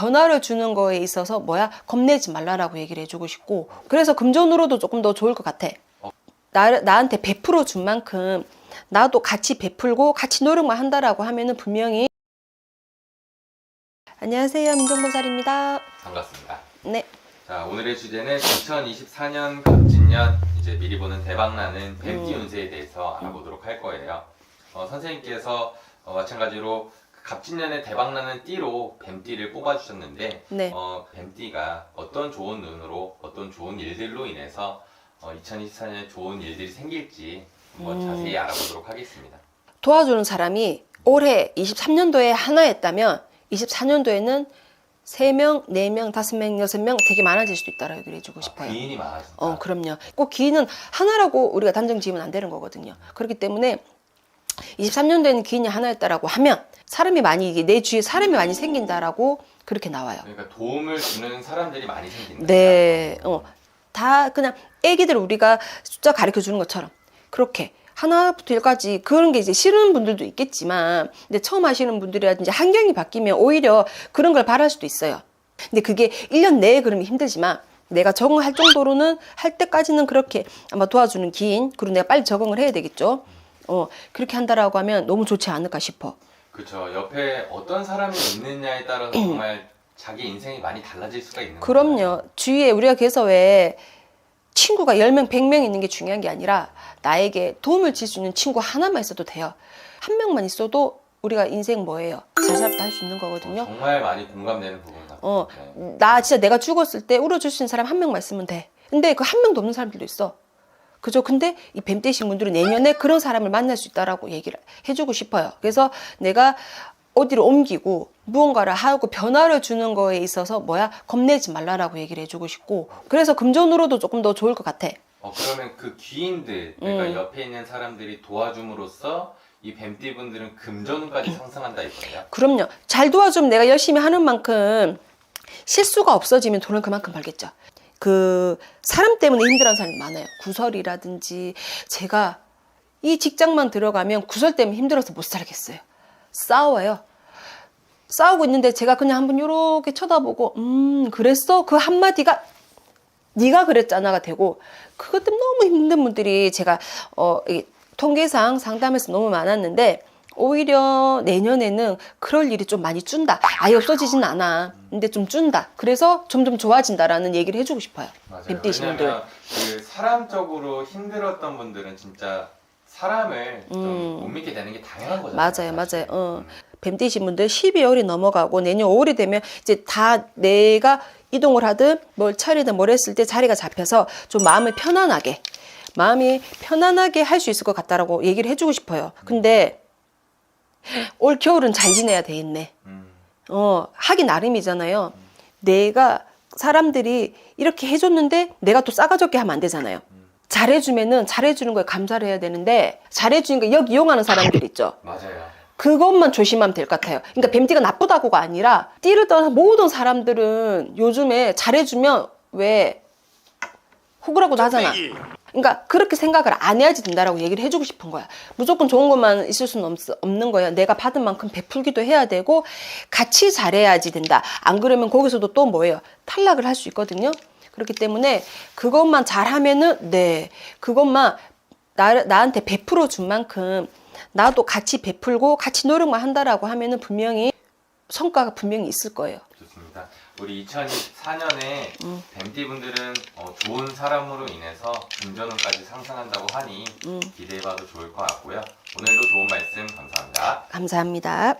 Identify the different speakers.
Speaker 1: 변화를 주는 거에 있어서 뭐야 겁내지 말라라고 얘기를 해주고 싶고 그래서 금전으로도 조금 더 좋을 것 같아. 나, 나한테 베풀어 준 만큼 나도 같이 베풀고 같이 노력만 한다라고 하면은 분명히 안녕하세요 민정보살입니다.
Speaker 2: 반갑습니다.
Speaker 1: 네.
Speaker 2: 자, 오늘의 주제는 2024년 갑진년 이제 미리 보는 대박나는 뱀띠
Speaker 1: 음.
Speaker 2: 운세에 대해서 알아보도록 할 거예요. 어, 선생님께서 어, 마찬가지로 그 갑진년에 대박나는 띠로 뱀띠를 뽑아주셨는데
Speaker 1: 네.
Speaker 2: 어, 뱀띠가 어떤 좋은 눈으로 어떤 좋은 일들로 인해서 어, 2024년에 좋은 일들이 생길지 한번
Speaker 1: 음.
Speaker 2: 자세히 알아보도록 하겠습니다.
Speaker 1: 도와주는 사람이 올해 23년도에 하나였다면 24년도에는 3명, 4명, 5명, 6명 되게 많아질 수도 있다라고 얘기를 해주고
Speaker 2: 아,
Speaker 1: 싶어요.
Speaker 2: 귀인이 많아진다.
Speaker 1: 어, 그럼요. 꼭 기인은 하나라고 우리가 단정 지으면 안 되는 거거든요. 그렇기 때문에 23년도에는 기인이 하나였다라고 하면 사람이 많이 이게 내 주위에 사람이 많이 생긴다라고 그렇게 나와요.
Speaker 2: 그러니까 도움을 주는 사람들이 많이 생긴다.
Speaker 1: 네, 어, 다 그냥 애기들 우리가 숫자 가르쳐 주는 것처럼 그렇게 하나부터 열까지 그런 게 이제 싫은 분들도 있겠지만 근데 처음 하시는 분들이라든지 환경이 바뀌면 오히려 그런 걸 바랄 수도 있어요. 근데 그게 1년 내에 그러면 힘들지만 내가 적응할 정도로는 할 때까지는 그렇게 아마 도와주는 기인 그리고 내가 빨리 적응을 해야 되겠죠. 어, 그렇게 한다라고 하면 너무 좋지 않을까 싶어.
Speaker 2: 그렇죠. 옆에 어떤 사람이 있느냐에 따라서 정말 자기 인생이 많이 달라질 수가 있는 거예요.
Speaker 1: 그럼요. 주위에 우리가 그래서 왜 친구가 10명, 100명 있는 게 중요한 게 아니라 나에게 도움을 줄 수 있는 친구 하나만 있어도 돼요. 한 명만 있어도 우리가 인생 뭐예요? 잘 살다 할수 있는 거거든요.
Speaker 2: 정말 많이 공감되는 부분.
Speaker 1: 어,
Speaker 2: 네.
Speaker 1: 나 진짜 내가 죽었을 때 울어줄 수 있는 사람 한 명만 있으면 돼. 근데 그 한 명도 없는 사람들도 있어. 그죠? 근데 이 뱀떼신 분들은 내년에 그런 사람을 만날 수 있다라고 얘기를 해주고 싶어요. 그래서 내가 어디로 옮기고 무언가를 하고 변화를 주는 거에 있어서 뭐야 겁내지 말라라고 얘기를 해주고 싶고 그래서 금전으로도 조금 더 좋을 것 같아.
Speaker 2: 어, 그러면 그 귀인들, 그러니까
Speaker 1: 음.
Speaker 2: 옆에 있는 사람들이 도와줌으로써 이 뱀띠 분들은 금전운까지 상승한다 이거예요.
Speaker 1: 그럼요. 잘 도와주면 내가 열심히 하는 만큼 실수가 없어지면 돈을 그만큼 벌겠죠. 그 사람 때문에 힘들어하는 사람이 많아요. 구설이라든지 제가 이 직장만 들어가면 구설 때문에 힘들어서 못 살겠어요. 싸워요. 싸우고 있는데 제가 그냥 한번 요렇게 쳐다보고 음 그랬어 그 한마디가 네가 그랬잖아가 되고 그것 때문에 너무 힘든 분들이 제가 어이 통계상 상담에서 너무 많았는데 오히려 내년에는 그럴 일이 좀 많이 준다. 아예 없어지진 않아. 근데 좀 준다. 그래서 점점 좋아진다라는 얘기를 해주고 싶어요.
Speaker 2: 맞아요.
Speaker 1: 뱀띠신 분들.
Speaker 2: 왜냐면 그 사람적으로 힘들었던 분들은 진짜 사람을 좀
Speaker 1: 음.
Speaker 2: 못 믿게 되는 게 당연한 거잖아요.
Speaker 1: 맞아요. 맞아요. 어.
Speaker 2: 음.
Speaker 1: 뱀띠신 분들 12월이 넘어가고 내년 5월이 되면 이제 다 내가 이동을 하든 뭘 차리든 뭘 했을 때 자리가 잡혀서 좀 마음을 편안하게 마음이 편안하게 할 수 있을 것 같다라고 얘기를 해주고 싶어요. 근데 올 겨울은 잘 지내야 되겠네.
Speaker 2: 음.
Speaker 1: 어, 하기 나름이잖아요. 내가 사람들이 이렇게 해줬는데 내가 또 싸가지 없게 하면 안 되잖아요. 잘해주면은 잘해주는 거에 감사를 해야 되는데 잘해주는 거역 이용하는 사람들 있죠.
Speaker 2: 맞아요.
Speaker 1: 그것만 조심하면 될 것 같아요. 그러니까 뱀띠가 나쁘다고가 아니라 띠를 떠나서 모든 사람들은 요즘에 잘해주면 왜 호구라고도 하잖아. 그러니까 그렇게 생각을 안 해야지 된다라고 얘기를 해주고 싶은 거야. 무조건 좋은 것만 있을 수는 없, 없는 거야. 내가 받은 만큼 베풀기도 해야 되고 같이 잘해야지 된다. 안 그러면 거기서도 또 뭐예요? 탈락을 할 수 있거든요. 그렇기 때문에 그것만 잘하면은 네 그것만 나, 나한테 베풀어 준 만큼 나도 같이 베풀고 같이 노력만 한다라고 하면은 분명히 성과가 분명히 있을 거예요.
Speaker 2: 우리 2024년에
Speaker 1: 음.
Speaker 2: 뱀띠 분들은 어, 좋은 사람으로 인해서 금전운까지 상승한다고 하니
Speaker 1: 음.
Speaker 2: 기대해봐도 좋을 것 같고요. 오늘도 좋은 말씀 감사합니다.
Speaker 1: 감사합니다.